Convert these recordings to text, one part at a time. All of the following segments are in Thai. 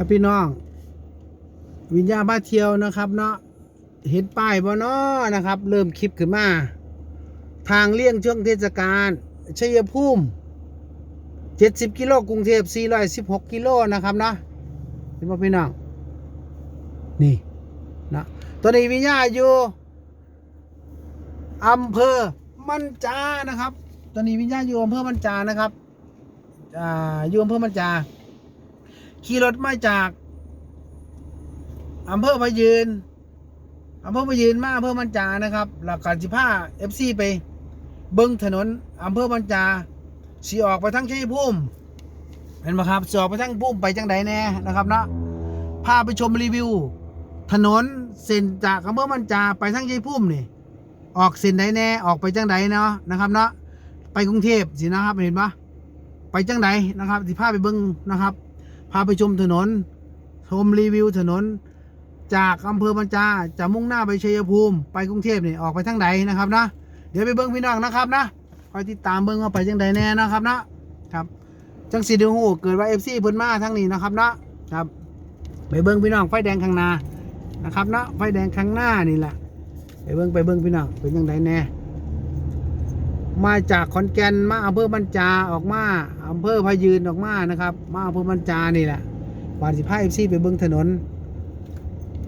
ครับพี่น้อง วิญญาณมาเที่ยวนะครับ เนาะเห็นป้ายบ่เนาะนะครับ เริ่มคลิปขึ้นมา ทางเลี่ยงช่วงเทศกาลชัยภูมิ70กิโลกรุงเทพ416กิโลนะครับเนาะเห็นบ่พี่น้องนี่นะตอนนี้วิญญาอยู่อำเภอมันจานะครับ ตอนนี้วิญญาอยู่อำเภอมันจานะครับอ่าอยู่อำเภอมันจา ขี่รถมาจากอำเภอพะยืนอำเภอพะยืนมาอำเภอมันจานะครับ หลักการสิบห้าเอฟซีไป เบิ้งถนนอำเภอมันจาสีออกไปทั้งชัยภูมิเห็นไหมครับสีออกไปทั้งภูมิไปจังใดแน่นะครับเนาะพาไปชมรีวิว ถนนเส้นจากอำเภอมันจาไปทั้งชัยภูมินี่ออกเส้นใดแน่ออกไปจังใดเนาะนะครับเนาะไปกรุงเทพสินะครับเห็นปะไปจังใดนะครับสิพาไปเบิ้งนะครับ พาไปชมถนน ชมรีวิวถนน จากอำเภอบัญจาจะมุ่งหน้าไปชัยภูมิ ไปกรุงเทพเนี่ยออกไปทางใดนะครับนะเดี๋ยวไปเบิ้งพี่น้องนะครับนะคอยติดตามเบิ้งว่าไปจังใดแน่นะครับนะครับ จังสีดูหูเกิดว่าเอฟซีเพิ่นมาทางนี้นะครับนะครับไปเบิ้งพี่น้องไฟแดงข้างหน้านะครับนะไฟแดงข้างหน้านี่แหละไปเบิ้งไปเบิ้งพี่น้องเป็นยังไงแน่มาจากขอนแก่นมาอำเภอบัญจาออกมา อำเภอพะยืนออกมานะครับ มาอำเภอบัญจานี่แหละวานสิพาเอฟซีไปเบิ้งถนน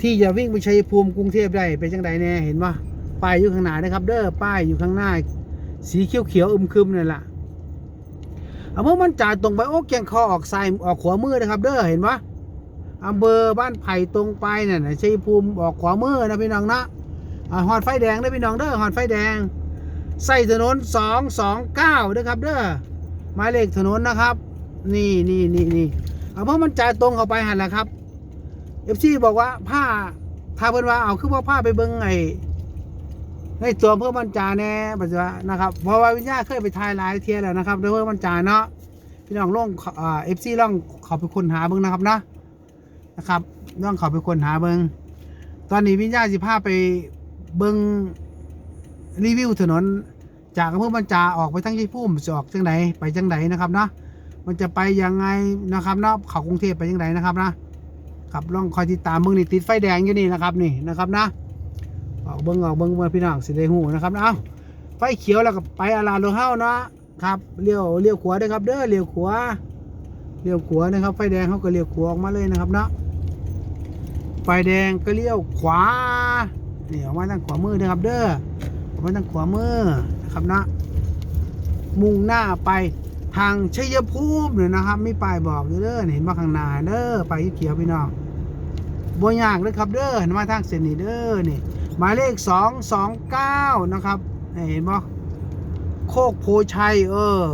ที่จะวิ่งไปชัยภูมิกรุงเทพได้ไปจังใดแน่เห็นปะป้ายอยู่ข้างหน้านะครับ เด้อป้ายอยู่ข้างหน้า สีเขียวเขียวอึมครึมนี่แหละอำเภอมันจาตรงไปโอ้แกงคอออกซ้ายออกขวามือนะครับ เด้อเห็นปะอำเภอบ้านไผ่ตรงไปเนี่ยชัยภูมิออกขวามือนะพี่น้องนะอ่าหอดไฟแดงเด้อพี่น้องเด้อหอดไฟแดงใส่ถนนสองสองเก้านะครับเด้อ หมายเลขถนนนะครับ นี่นี่นี่นี่เอำเภอมันจ่ายตรงเข้าไปหันแหละครับเอฟซีบอกว่าผ้าถ้าเพิ่นว่าเอาคือว่าผ้าไปเบิ่งไอ้ในตัวเพื่อมันจาแน่ปัจจุบันนะครับเพราะว่าวิญญาเคยไปถ่ายหลายเทียแล้วนะครับโดยเพื่อมันจาเนาะพี่น้องลองเอฟซีลองเขาไปค้นหาเบิ่งนะครับนะนะครับลองเขาไปค้นหาเบิ่งตอนนี้วิญญาสิพาไปเบิ่งรีวิวถนน จากอำเภอบัญจาออกไปทั้งยี่พุ่มจะออกจังไหนไปจังไหนนะครับนะมันจะไปยังไงนะครับเนาะเขากรุงเทพไปจังไหนนะครับนะครับลองคอยติดตามเบิ้งนี่ติดไฟแดงอยู่นี่นะครับนี่นะครับนะออกเบิ้งออกเบิ้งมาพี่น้องสิได้หูนะครับนะเอาไฟเขียวแล้วก็ไปอาลาโลเฮานะครับเลี้ยวเลี้ยวขวาด้วยครับเด้อเลี้ยวขวาเลี้ยวขวานะครับไฟแดงเขาก็เลี้ยวขวาออกมาเลยนะครับเนาะไฟแดงก็เลี้ยวขวานี่ออกมาทางขวามือนะครับเด้อออกมาทางขวามือ นะครับนะมุ่งหน้าไปทางชัยภูมิเนี่ยนะครับไมีป้ายบอกเด้อเห็นว่าข้างหน้าเด้อไปเขียวพี่น้องบัวยากเลยครับเด้อเห็นมาทางเส้นนี้เด้อนี่หมายเลขสองสองเก้านะครับนี่เห็นบ่โคกโพชัยเออ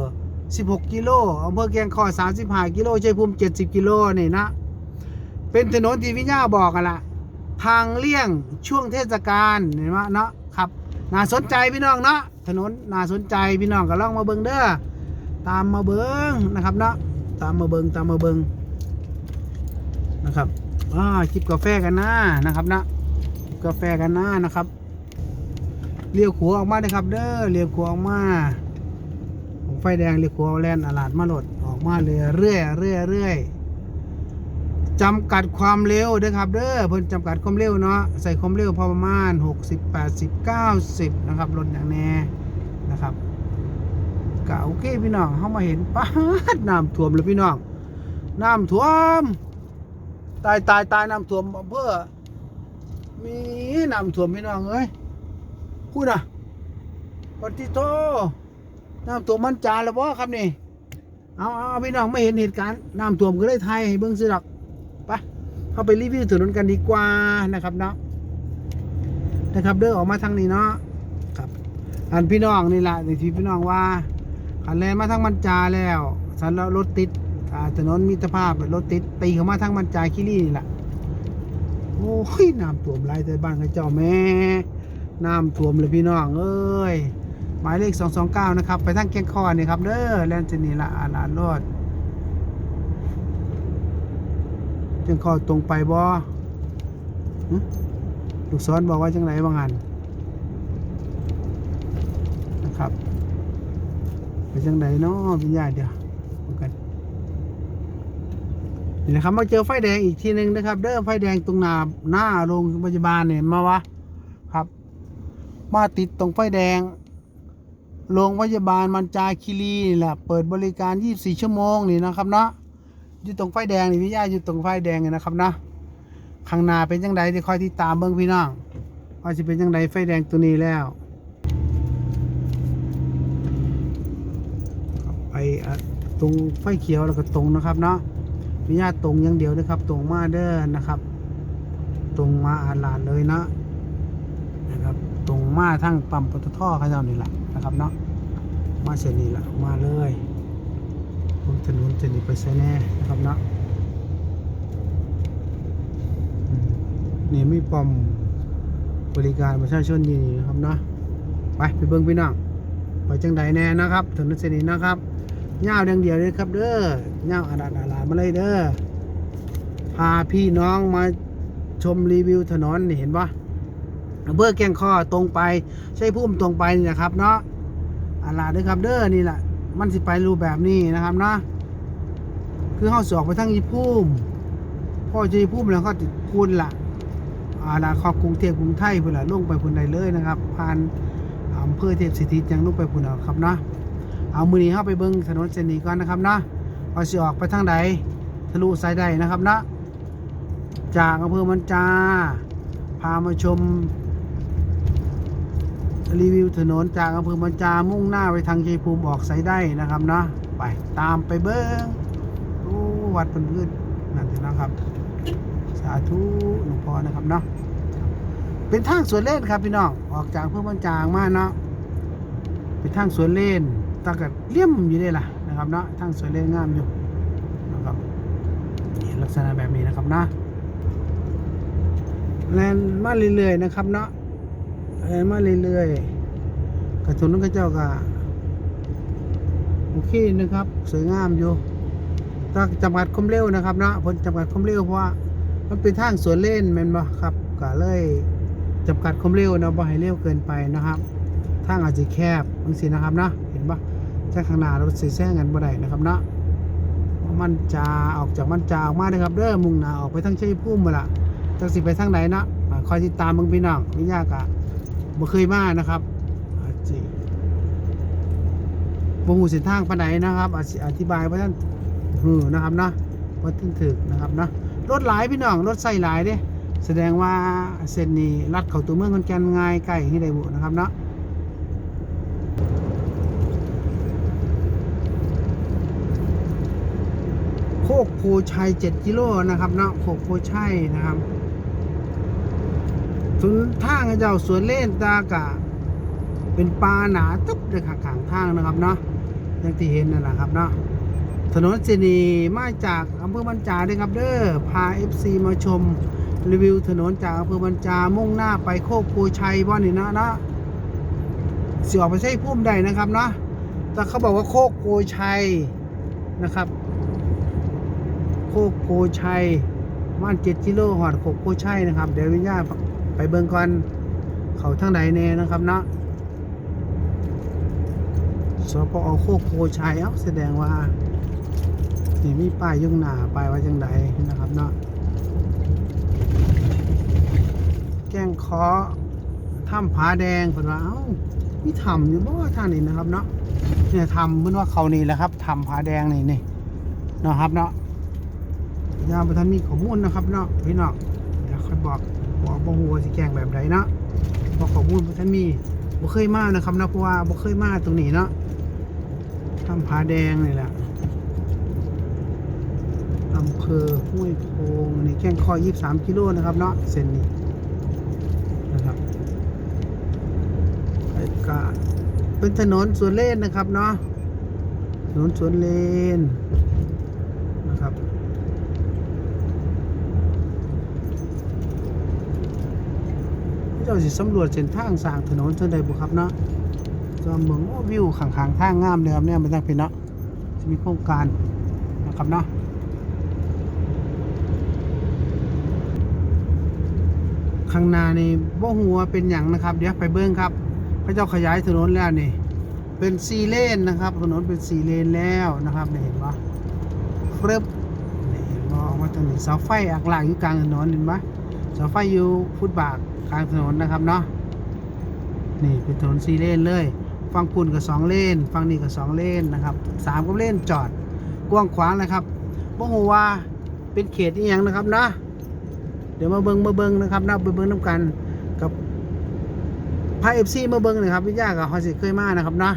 สิบหกกิโลอำเภอแกงคอสามสิบห้ากิโลชัยภูมิเจ็ดสิบกิโลนี่นะ เป็นถนนที่วิญญาบอกกันละทางเลี่ยงช่วงเทศกาลเห็นไหมเนาะครับน่าสนใจพี่น้องเนาะ ถนนน่าสนใจพี่น้องก็ลองมาเบิงเด้อตามมาเบิงนะครับเนาะตามมาเบิงตามมาเบิงนะครับอ่าจิบกาแฟกันนะนะครับนะจิบกาแฟกันนะนะครับเลี้ยวขวาออกมาเลยครับ เด้อเลี้ยวขวาออกมาไฟแดงเลี้ยวขวาแลนอาลาดมาหลดออกมาเลยเรื่อยเรื่อยเรื่อย จำกัดความเร็วเด้อครับเด้อเพิ่นจำกัดความเร็วเนาะใส่ความเร็วพอประมาณ 60 80 90 นะครับรถอย่างแน่นะครับก็โอเคพี่น้องเข้ามาเห็นป้าดน้ำท่วมเลยพี่น้องน้ำท่วม ตายตายตายน้ำท่วมอำเภอมีน้ำท่วมพี่น้องเอ้ยพูดนะปฏิโทน้ำท่วมมันจานแล้วบ่ครับนี่เอาเอาพี่น้องไม่เห็นเหตุการณ์น้ำท่วมก็เลยไทยเบิ้งสิดอก เข้าไปรีวิวถนนกันดีกว่านะครับเนาะนะครับเดินออกมาทางนี้เนาะครับอันพี่น้องนี่แหละในที่พี่น้องว่าขันแลนมาทั้งมันจาแล้วสันแล้วรถติดถนนมิตรภาพรถติดตีเข้ามาทั้งมันจาคิรี่นี่แหละโอ้ยน้ำท่วมไรแต่บ้านข้าเจ้าแม่น้ำท่วมเลยพี่น้องเอ้ยหมายเลข 229 นะครับ ไปทั้งแกงคอนี่ครับเด้อแลนด์เจนี่ละอาลานรถ แกงคอตรงไปบ่ลูกศรบอกว่าจังไรบางอันนะครับไปจังไดเนาะวิญญาณเดียวเหมือนกันนี่นะครับมาเจอไฟแดงอีกทีหนึ่งนะครับ เด้อไฟแดงตรงหน้าหน้าโรงพยาบาลเนี่ยมาวะครับ มาติดตรงไฟแดงโรงพยาบาลมันจาคิรีนี่แหละเปิดบริการ 24 ชั่วโมงนี่นะครับเนาะ อยู่ตรงไฟแดงนี่พี่ย่าอยู่ตรงไฟแดงนี่นะครับเนาะข้างหน้าเป็นยังไงที่คอยติดตามเบิ่งพี่น้องว่าจะเป็นยังไงไฟแดงตัวนี้แล้วไปตรงไฟเขียวแล้วก็ตรงนะครับเนาะพี่ย่าตรงอย่างเดียวนะครับ ตรงมาเด้อนะครับ ตรงมาอาลาดเลยนะนะครับ ตรงมาทั้งปั๊มปตทเขาวเจ้านี่แหละนะครับเนาะมาเส้นนี้แหละมาเลย นถนนเส้นนี้ไปใส่แน่นะครับเนาะอืมนี่มีปั๊มบริการประชาชนนี่นะครับเนาะไปไปเบิ่งพี่น้องไปจังใดแน่นะครับถนนเส้นนี้นะครับยาวเดียวเดียวเลยครับเด้อยาวอาดาดาลามาเลยเด้อพาพี่น้องมาชมรีวิวถนนนี่เห็นปะอำเภอแก่งข้อตรงไปใช่พุ่มตรงไปนี่แหละครับเนาะอาลาด้วยครับเด้อนี่แหละมันสิไปรูปแบบนี้นะครับเนาะ คือเข้าสอกไปทั้งยีพุ่มพ่อจะยีพุ่มแล้วก็ติดพูนละอาลาขอบกรุงเทพกรุงไทยพุ่นละลงไปพุ่นใดเลยนะครับ ผ่านอำเภอเทพสิทธิยังลงไปพุ่นเอาครับเนาะเอามือนี้เข้าไปเบิ้งถนนเส้นนี้ก่อนนะครับเนาะเอาสิออกไปทางใดทะลุสายใดนะครับเนาะจากอำเภอมันจา พามาชม รีวิวถนนจากอำเภอมันจามุ่งหน้าไปทางชัยภูมิออกสายได้นะครับเนาะไปตามไปเบิ้งโอ้ วัดเป็นพืชนั่นเอะนะครับ สาธุหลวงพ่อนะครับเนาะเป็นทางสวนเล่นครับพี่น้องออกจากอำเภอมันจางมาเนาะเป็นทางสวนเล่นตากัดเลี่ยมอยู่ได้ล่ะนะครับเนาะทางสวนเล่นงามอยู่นะครับลักษณะแบบนี้นะครับนะแลนมาเรื่อยๆนะครับเนาะเอ้มาเรื่อยๆกระทุนนั้นก็เจ้าก็โอเคนะครับ สวยงามอยู่ ถ้าจำกัดความเร็วนะครับเนาะผลจำกัดความเร็วเพราะว่ามันเป็นทางสวนเล่นแม่นบ่ครับก็เลยจำกัดความเร็วนะบ่ให้เร็วเกินไปนะครับทางอาจจะแคบบางสินะครับนะเห็นปะแค่ข้างหน้ารถสีแซงกันบ่ได้นะครับเนาะมันจาออกจากมันจาออกมาเลยครับเด้อมุ่งหน้าออกไปทางชัยภูมิมาละจักสิไปทางไหนเนาะคอยติดตามเบิ่งพี่น้องไม่ยากอะบ่เคยมานะครับอาจสิบ่ฮู้เส้นทางปานใดนะครับอาจสิอธิบายว่าท่าน หือนะครับเนาะว่าถึงถึกนะครับเนาะรถหลายพี่น้องรถใส่หลายเด้แสดงว่าเส้นนี้ลัดเข้าตัวเมืองขอนแก่นง่ายใกล้ที่ใดบุนะครับเนาะโคกโพชัย 7 กิโลนะครับเนาะโคกโพชัยนะครับสุนทางเจ้าสวนเล่นตากะ เป็นปลาหนาตึ๊บเลยค่ะขางทางนะครับเนาะอย่างที่เห็นนั่นแหละครับเนาะ ถนนเสนีมาจากอำเภอบัญจาด้วยครับเด้อพา FC มาชมรีวิวถนนจากอำเภอบัญจามุ่งหน้าไปโคกโพชัยบ่นี่นะนะเสิออกไปใช้พุ่มใดนะครับเนาะแต่เขาบอกว่าโคกโพชัยนะครับ โคกโพชัยประมันเจ็ดกิโลหอดโคกโพชัยนะครับ เดี๋ยววิญญาณไปเบิ่งก่อนเขาทางใดแน่นะครับเนาะสปอโคกโพชัยเอ้าแสดงว่า นี่มีป้ายยุ่งหนาป้ายว่าจังใดนะครับเนาะแก้งคอถ้ำผาแดงเพิ่นว่าเอ้ามีถ้ำอยู่บ่ทางนี้นะครับเนาะเนี่ยถ้ำเพิ่นว่าเขานี่แหละครับถ้ำผาแดงนี่นี่นะครับเนาะยามประทันมีข้อมูลนะครับเนาะพี่น้องเดี๋ยวค่อยบอกบอกบ่ฮู้ว่าสิแกงแบบใดเนาะบ่ข้อมูลบ่ทันมีบ่เคยมานะครับนะเพราะว่าบ่เคยมาตรงนี้เนาะทำผาแดงนี่แหละ อำเภอห้วยโพงนี่แก้งคอย23 กิโลนะครับเนาะเส้นนี้นะครับไอกะเป็นถนนสวนเลนนะครับเนาะถนนสวนเลนนะครับเจ้าสิสำรวจเส้นทางสร้างถนนเท่าใดบุครับเนาะจะเมืองวิวข้างๆทางงามเลยครับเนี่ยมันตั้งเป็นเนาะจะมีโครงการนะครับเนาะ ข้างหน้านี่บ่หัวเป็นอย่างนะครับ เดี๋ยวไปเบิ้งครับพระเจ้าขยายถนนแล้วนี่ เป็นสี่เลนนะครับ ถนนเป็นสี่เลนแล้วนะครับเห็นปะเฟรบนี่เห็นปะอกมาตรงนี้เสาไฟอักหลากอยู่กลางถนนเห็นไหมเสาไฟอยู่ฟุตบาทกลางถนนนะครับเนาะนี่เป็นถนนสี่เลนเลยฝั่งปุ่นกับสองเลนฝั่งนี้กับสองเลนนะครับสามกับเลนจอดกว้างขวางนะครับบ่ฮู้ว่าเป็นเขตอีหยังนะครับเนาะ เดี๋ยวมาเบิงมาเบิงนะครับนะไปเบิงน้ำกันกับพายเอฟซีมาเบิงนะครับวิทยากับฮอสิเคยมานะครับเนาะ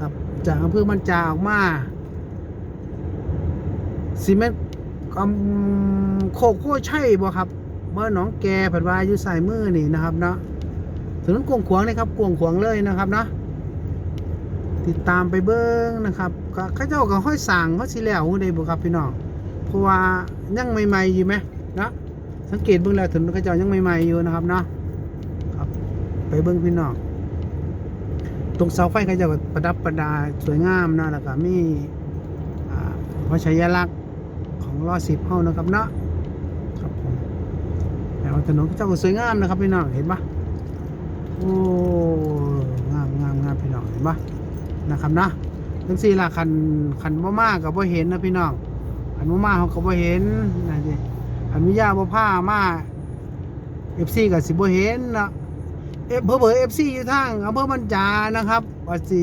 ครับจากอำเภอมันจาออกมาซีเมนต์กโคกโคใช่บ่ครับเมื่อหนองแกผัดวาอยู่สายมือนี่นะครับเนาะถนนกวงขวางเลยครับกวงขวางเลยนะครับเนาะติดตามไปเบิ้งนะครับก็เข้าเจ้าก็ห้อยสั่งเขาสิแล้วได้บ่ครับพี่น้องเพราะว่ายังใหม่ๆอยู่ไหมเนาะ สังเกตเบิ่งแล้วถนนเข้าเจ้ายังใหม่ๆอยู่นะครับเนาะครับ ไปเบิ่งพี่น้องตรงเสาไฟเข้าเจ้าก็ประดับประดาสวยงามนะแล้วก็มีอ่าพระชัยลักษณ์ของรอสิบเฮานะครับเนาะครับผมแล้วถนนเจ้าก็สวยงามนะครับพี่น้องเห็นปะโอ้งามงามงามพี่น้องเห็นปะนะครับเนาะทั้งสี่ละคันคันบ่มากกับบ่เห็นนะพี่น้องคันบ่มาเขาก็บ่เห็นนะจิ คันมิยาบ่ผ้ามาเอฟซีกับสิบ่เห็นนะเอฟเพิ่เอฟซีอยู่ทางอำเภอบัญจานะครับว่าสิ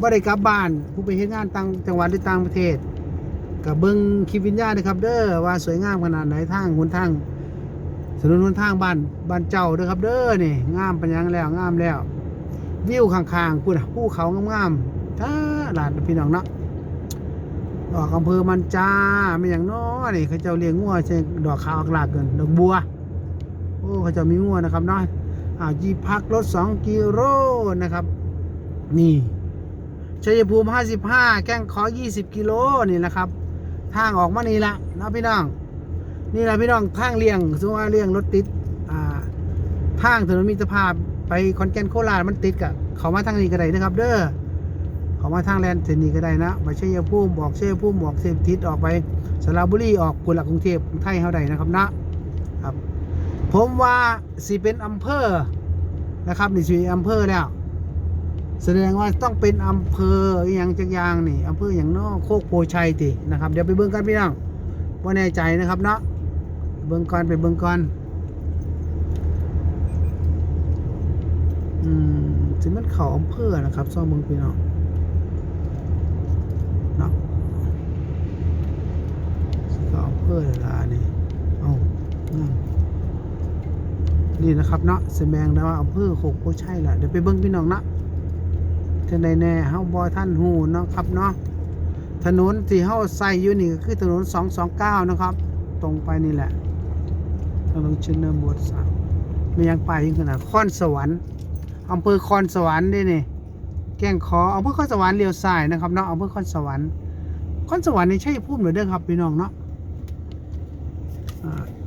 บ่ได้กลับบ้านผู้ไปเฮ็ดงานต่างจังหวัดหรือต่างประเทศกับเบิ้งคลิปวิญญาณนะครับ เด้อว่าสวยงามขนาดไหนทางหนทางถนนหนทางบ้านบ้านเจ้าเด้อครับ เด้อนี่งามปัญญังแล้วงามแล้ว วิวข้างๆพูดภูเขางามๆท่าหลานพี่น้องเนาะ ออกอำเภอมันจาไม่อย่างน้อนี่เขาเจ้าเลี้ยงงัวใช่ดอกขาวอักหลากเกินดอกบัว โอ้เขาเจ้ามีงัวนะครับเนาะอ่าจีพักรถ2กิโลนะครับ นี่ชัยภูมิ55แก้งขอ20กิโลนี่แหละครับ ทางออกมานี่ละนะพี่น้อง นี่แหละพี่น้องทางเลี่ยงสมมติว่าเลี่ยงรถติดอ่าทางถนนมิตรภาพไปคอนแกนโคราชมันติดกับเขามาทางนี้ก็ได้นะครับ เด้อ เขามาทางแลนด์เทนีก็ได้นะไปชัยภูมิบอกเชัยภูมิบอกเซฟทิศออกไปสระบุรีออกกุหลักกรุงเทพกรุงไทยเท่าใดนะครับนะครับ ผมว่าสิเป็นอำเภอนะครับนี่สิอำเภอแล้ว แสดงว่าต้องเป็นอำเภออย่างจักยางนี่อำเภออย่างนอกโคกโพชัยตินะครับเดี๋ยวไปเบิ่งกันพี่น้องว่าแน่ใจนะครับเนาะเบิ่งก่อนไปเบิ่งก่อนอืมถึงมันเขาอำเภอนะครับซ่อมเบิ่งพี่น้องเนาะเขาอำเภอเลยล่ะนี่เอานั่น นี่นะครับเนาะแสดงนะว่าอำเภอโคกโพชัยล่ะเดี๋ยวไปเบิ่งพี่น้องเนาะจังใดแน่เฮาบ่ท่านหูเนาะครับเนาะถนนที่เฮาใส่อยู่นี่ก็คือถนน229นะครับ ตรงไปนี่แหละถนนชนบทสามมียังไปถึงขนาดคอนสวรรค์อำเภอคอนสวรรค์ด้วยนี่แก้งขออำเภอคอนสวรรค์เลี้ยวซ้ายนะครับเนาะอำเภอคอนสวรรค์คอนสวรรค์นี่ใช่พูดเหมือนเดิมครับพี่น้องเนาะ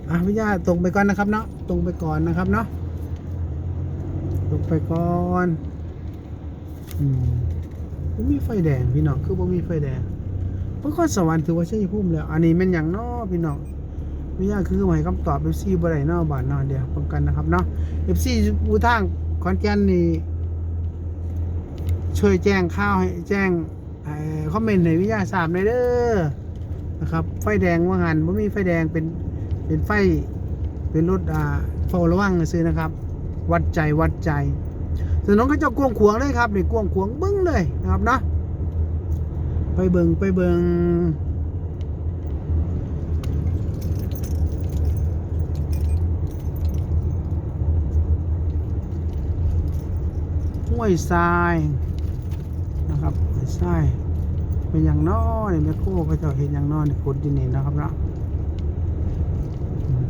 อะพี่ย่าตรงไปก่อนนะครับเนาะตรงไปก่อนนะครับเนาะตรงไปก่อนอืมบ่มีไฟแดงพี่น้องคือบ่มีไฟแดงเพิ่นคอนสวรรค์ถือว่าใช่ภูมิแล้ว อันนี้ม่นหยังนาะพี่น้องไม่ยาคือหมาให้คำตอบ FC บ่ได้เนาะบาดเนาะเดียวพร้อมกันนะครับเนาะ FC ผู้ทางขอนแก่นนี่ช่วยแจ้งข่าวให้แจ้งคอมเมนต์ให้วิทยาทราบหน่อยเด้อนะครับ ไฟแดงว่าหันบ่มีไฟแดงเป็น เป็นไฟ เป็นรถอ่าเฝ้าระวังซื่อนะครับ วัดใจวัดใจถนนก็จะกวงขวงเลยครับนี่กวงขวงบึ้งเลยนะครับเนาะไปเบิงไปเบิงห้วยทรายนะครับห้วยทรายเป็นอย่างน้อนี่แม่โคก็จะเห็นอย่างน้อนี่นนี่นะครับเนาะอืม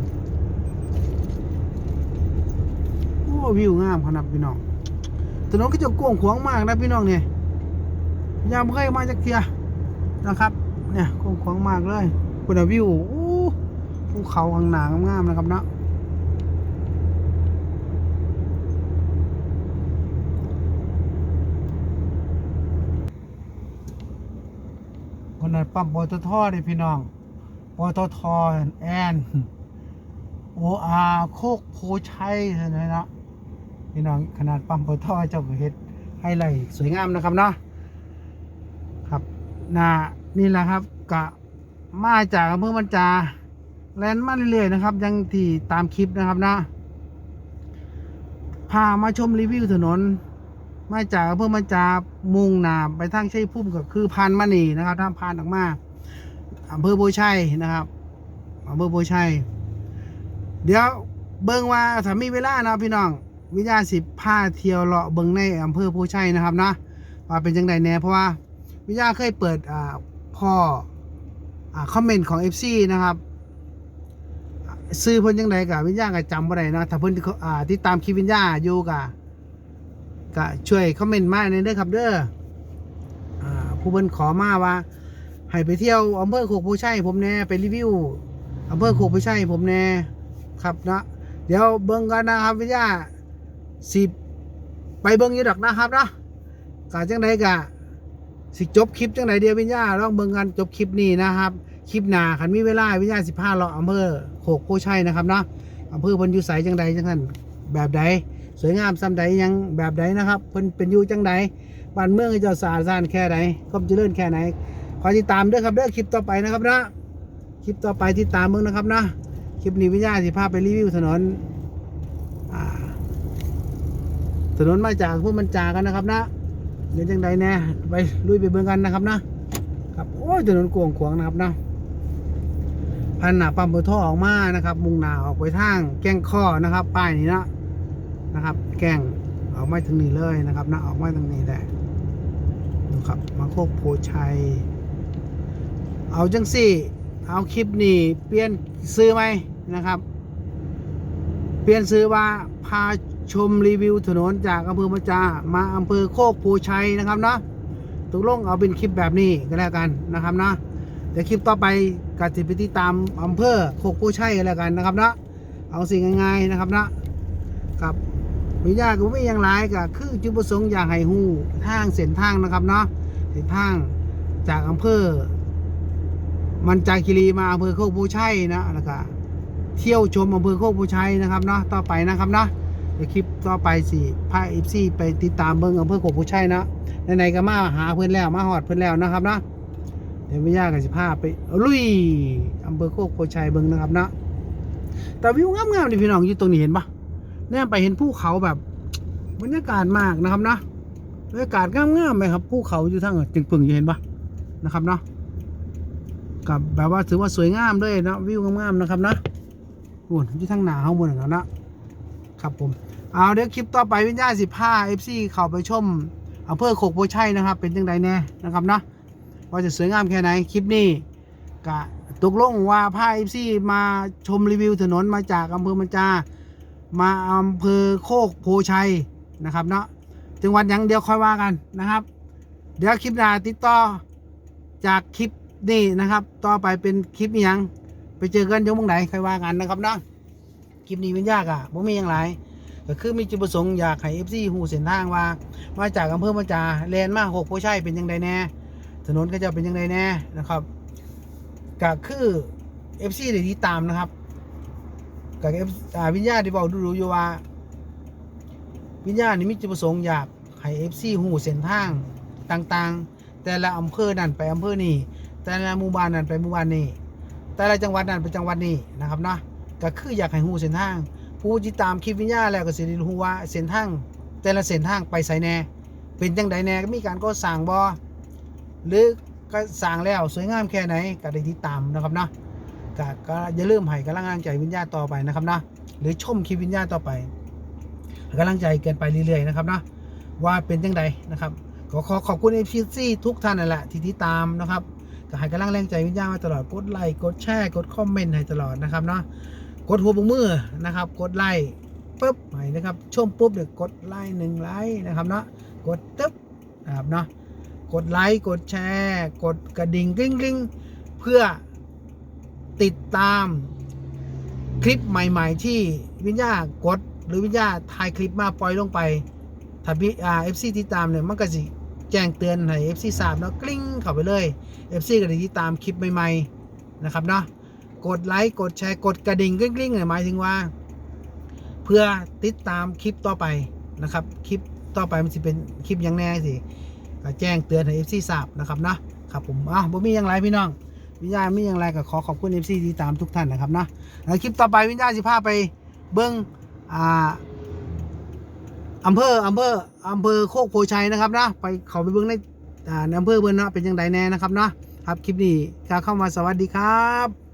โอ้ วิวงามขนาดพี่น้องถนนก็จะกว้างขวางมากนะพี่น้องเนี่ยยามเคยมาจากเทียนะครับ เนี่ยกว้างขวางมากเลยคุณวิวอู้ภูเขาข้างหนางามๆนะครับเนาะคนนั้นปั๊มปตทเลยพี่น้องปตทแอนโออาโคกโพชัยเห็นไหมเนะ พี่น้องขนาดปั๊มปตทเจ้าก็เฮ็ดให้ไหลสวยงามนะครับเนาะครับนานี่แหละครับกะมาจากอำเภอมันจาแลนมาเรื่อยๆนะครับ ยังที่ตามคลิปนะครับนะพามาชมรีวิวถนน มาจากอำเภอมันจามุ่งหนาไปทางชัยภูมิก็คือพานมณีนะครับท่าพานออกมาอำเภอโพชัยนะครับอำเภอโพชัยเดี๋ยวเบิ่งว่าถ้ามีเวลานะพี่น้อง วิญญาณสิบผ้าเที่ยวเลาะเบิงในอำเภอโพชัยนะครับนะว่าเป็นจังไดแน่เพราะว่าวิญญาณเคยเปิดอ่าพ่ออ่าคอมเมนต์ของ FC นะครับซื้อเพิ่นจังไดกับวิญญาณก็จำบ่ได้นะถ้าเพิ่นอ่าที่ตามคลิปวิญญาณอยู่ก็ก็ช่วยคอมเมนต์มาในเด้อครับเด้ออ่าผู้เพิ่นขอมาว่าให้ไปเที่ยวอำเภอโคกโพชัยผมแน่ไปรีวิวอำเภอโคกโพชัยผมแน่ครับนะเดี๋ยวเบิ่งกันนะครับวิญญาณ สิไปเบิ่งอยู่ดอกนะครับนะกาจังไดกะสิจบคลิปจังไดเดียววิญญาลองเบิ่งกันจบคลิปนี้นะครับ คลิปหน้าคันมีเวลาวิญญาสิพาเลาะอำเภอโคกโพชัยนะครับเนาะอำเภอเพิ่นอยู่ไสจังใดจังนั้นแบบใดสวยงามซ้ำใดยังแบบใดนะครับเพิ่นเป็นอยู่จังใดบ้านเมืองจ้าสะอาดสะอ้านแค่ไหนความเจริญแค่ไหนขอยติดตามด้วยครับเด้อคลิปต่อไปนะครับนะคลิปต่อไปติดตามมึงนะครับนะคลิปนี้วิญญาสิพาไปรีวิวถนนอ่า ถนนมาจากพวกมันจากันนะครับนะเดี๋ยวจังใดแน่ไปลุยไปเบิ่งกันนะครับนะครับโอ้ยถนนกวงขวางนะครับนะพันหนาปั๊มเบอร์ท่อออกมานะครับ มุ่งหน้าออกไปทางแก้งข้อนะครับ ป้ายนี้นะนะครับ แก้งออกมาถึงนี่เลยนะครับนะออกมาทางนี้แหละนะครับมาโคกโพชัย เอาจังสี่ เอาคลิปนี้เปลี่ยนซื้อไหมนะครับ เปลี่ยนซื้อว่าพา ชมรีวิวถนนจากอำเภอมะจามาอำเภอโคกโพชัยนะครับเนาะตกลงเอาเป็นคลิปแบบนี้ก็แล้วกันนะครับเนาะเดี๋ยวคลิปต่อไปก็จะไปติดตามอำเภอโคกโพชัยก็แล้วกันนะครับนะเอาสิ่งง่ายๆนะครับนาะกับวิญญาก็ไม่อยังไรก็คือจุดประสงค์อยากให้หูทางเส้นทางนะครับเนาะเส้นทางจากอำเภอ มันจาคิรีมาอำเภอโคกผู้ชัยนะแล้วก็เที่ยวชมอำเภอโคกผู้ชัยนะครับเนาะต่อไปนะครับเนาะ เดี๋ยวคลิปต่อไปสิพาเอฟซีไปติดตามเบิ้งอำเภอโคกผู้ชัยนะไหนๆก็มาหาเพื่อนแล้วมาหอดเพื่อนแล้วนะครับนะเดี๋ยวไม่ยากกันสิพาไปลุยอำเภอโคกผู้ชัยเบิ้งนะครับนะแต่วิวงามๆนี่พี่น้องอยู่ตรงนี้เห็นปะเนี่ยไปเห็นภูเขาแบบบรรยากาศมากนะครับนะบรรยากาศงามๆไหมครับภูเขาอยู่ทางจึงปึงอยู่เห็นปะนะครับเนาะกับแบบว่าถือว่าสวยงามเลยนะวิวงามๆนะครับนะโอ้ยที่ทั้งหนาข้างบนอย่างนั้นนะครับผม เอาเดี๋ยวคลิปต่อไปวิญญาณสิบห้าเอฟซีเข้าไปชมอำเภอโคกโพชัยนะครับ เป็นยังไงแน่นะครับเนาะว่าจะสวยงามแค่ไหนคลิปนี้กะตกลงว่าพาเอฟซีมาชมรีวิวถนนมาจากอำเภอมันจามาอำเภอโคกโพชัยนะครับเนาะจังหวัดยังเดียวค่อยว่ากันนะครับ เดี๋ยวคลิปหน้าติดต่อจากคลิปนี่นะครับ ต่อไปเป็นคลิปยัง ไปเจอกันอยงมงไหนใครว่ากันนะครับเนาะคลิปนี้มันยากอะผมมีอย่างไร ก็คือมีจุดประสงค์อยากให้เอฟซีหูเส้นทางว่า มาจากอำเภอมาจาแลนมาหกโพชัยเป็นยังไงแน่ถนนก็จะเป็นยังไงแน่นะครับก็คือเอฟซีได้ติดตามนะครับกับเอฟวิญญาณที่บอกดูๆอยู่ว่า วิญญาณนี่มีจุดประสงค์อยากให้เอฟซีหูเส้นทางต่างๆ แต่ละอำเภอนั่นไปอำเภอนี่แต่ละหมู่บ้านนั่นไปหมู่บ้านนี่แต่ละจังหวัดนั่นไปจังหวัดนี่นะครับเนาะก็คืออยากให้ฮู้เส้นทาง ผู้ที่ตามคลิปวิญญาแล้วก็สิได้รู้ว่าเส้นทางแต่ละเส้นทางไปไสแน่ เป็นจังใดแน่ก็มีการก่อสร้างบ่หรือก็สร้างแล้วสวยงามแค่ไหนก็ได้ติดตามนะครับเนาะก็ก็อย่าลืมให้กำลังใจวิญญาต่อไปนะครับเนาะหรือชมคลิปวิญญาต่อไปกำลังใจเกันไปเรื่อยๆนะครับเนาะว่าเป็นจังใดนะครับก็ขอขอบคุณเอฟซีทุกท่านนั่นแหละที่ติดตามนะครับก็ให้กำลังแรงใจวิญญาณมาตลอดกดไลค์กดแชร์กดคอมเมนต์ให้ตลอดนะครับเนาะ กดหัวปุ่มมือนะครับ กดไลค์ปุ๊บใหม่นะครับชมปุ๊บเดี๋ยวกดไลค์หนึ่งไลค์นะครับเนาะกดตึ๊บนะครับเนาะกดไลค์กดแชร์ กดกระดิ่งกริ๊งกริ๊งเพื่อติดตามคลิปใหม่ ๆ ที่วิญญาณกดหรือวิญญาณถ่ายคลิปมาปล่อยลงไปถ้าพี่อ่าเอฟซีติดตามเนี่ยมันก็สิแจ้งเตือนให้ FC ทราบเนาะกลิ้งเข้าไปเลย FC ก็ได้ติดตามคลิปใหม่ ๆ นะครับเนาะ กดไลค์กดแชร์กดกระดิ่งกลิ้งๆเนี่ยหมายถึงว่า เพื่อติดตามคลิปต่อไปนะครับ คลิปต่อไปมันจะเป็นคลิปยังแน่สิก็แจ้งเตือนให้ FC ทราบนะครับเนาะครับผมอะบ่มีอย่างไรพี่น้องวิญญาณม่อย่างไรก็ขอขอบคุณ FC ที่ตามทุกท่านนะครับเนาะแล้วคลิปต่อไปวิญญาณสิพาไปเบิ้งอ่าอำเภออำเภออำเภอโคกโพชัยนะครับนะไปเขาไปเบิ้งในอ่าในอำเภอเบิ้งเนาะเป็นยังไงแน่นะครับเนาะครับคลิปนี้ก็เข้ามาสวัสดีครับ